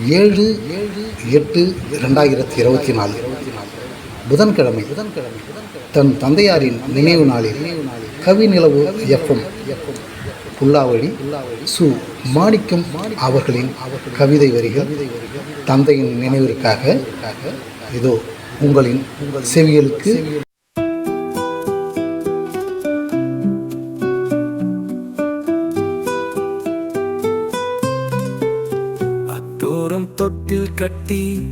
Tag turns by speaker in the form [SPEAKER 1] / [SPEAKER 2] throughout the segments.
[SPEAKER 1] ஏழு ஏழு எட்டு ரெண்டாயிரத்தி இருபத்தி நாலு. புதன்கிழமை புதன்கிழமை தன் தந்தையாரின் நினைவு நாளில் கவி நிலவு எஃப்எம் புல்லாவழி சு. மாணிக்கம் அவர்களின் கவிதை வரிகள் தந்தையின் நினைவிற்காக. இதோ உங்களின் உங்கள் செவியலுக்கு
[SPEAKER 2] அத்தோரம் தொட்டில் கட்டி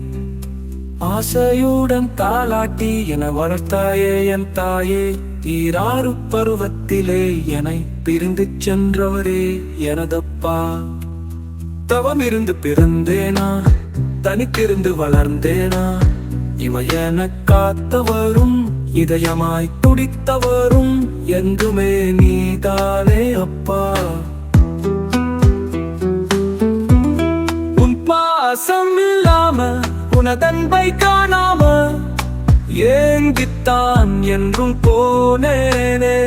[SPEAKER 2] ஆசையுடன் தாளாட்டி என வளர்த்தாயே என் தாயே. ஈராறு பருவத்திலே என்னை பிரிந்து சென்றவரே எனதப்பா. தவம் இருந்து பிறந்தேனா? தனித்திருந்து வளர்ந்தேனா? இவ என காத்தவரும் இதயமாய் துடித்தவரும் என்றுமே நீதானே அப்பா. உனதன்பை காணாம ஏங்கித்தான் என்றும் போனேனே.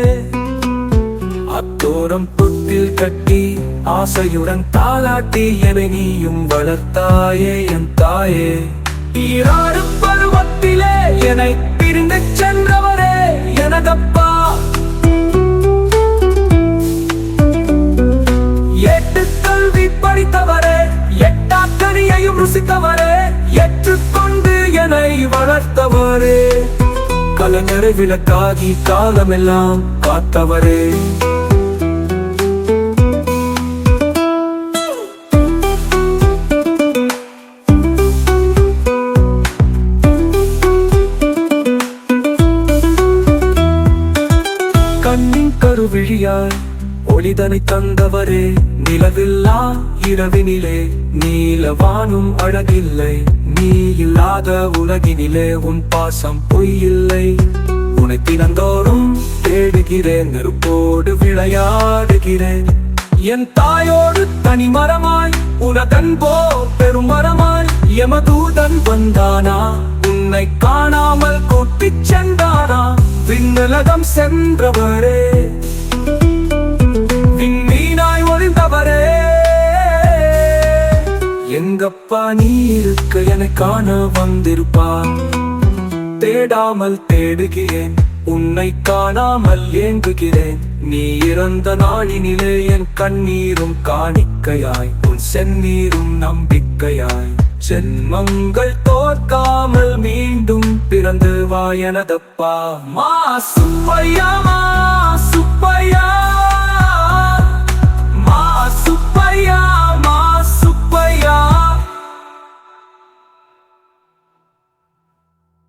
[SPEAKER 2] அத்தோரம் தொட்டில் கட்டி ஆசையுடன் தாளாட்டி என நீயும் வளர்த்தாயே என் தாயே. ஈராறு பருவத்திலே என்னை பிரிந்து சென்றவரே எனதப்பா. எட்டு கல்வி படித்தவரே எட்டாக்கனியையும் ருசித்தவரே. கால விளக்காகி காலமெல்லாம் காத்தவரே கண்ணின் கருவிழியாய் ஒளிதனை தந்தவரே. நிலவில்லா இரவினிலே நீலவானும் அழகில்லை. நீ இல்லாத உலகினிலே உன் பாசம் பொய்யில்லை. உனை தினந்தோறும் தேடுகிறேன் நெருப்போடு விளையாடுகிறேன். என் தாயோடு தனி மரமாய் உனதன்போ பெரும் மரமாய் எமதூதன் வந்தானா? உன்னை காணாமல் கூட்டிச் சென்றானா? விண்ணலகம் சென்றவரே. எங்கப்பா நீ இருக்க? என காண வந்திருப்பா. தேடாமல் தேடுகிறேன். உன்னை காணாமல் ஏங்குகிறேன். நீ இறந்த நாளினிலே என் கண்ணீரும் காணிக்கையாய். உன் செந்நீரும் நம்பிக்கையாய். ஜென்மங்கள் தோற்காமல் மீண்டும் பிறந்து வா எனதப்பா மா சுப்பையா மா சுப்பையா.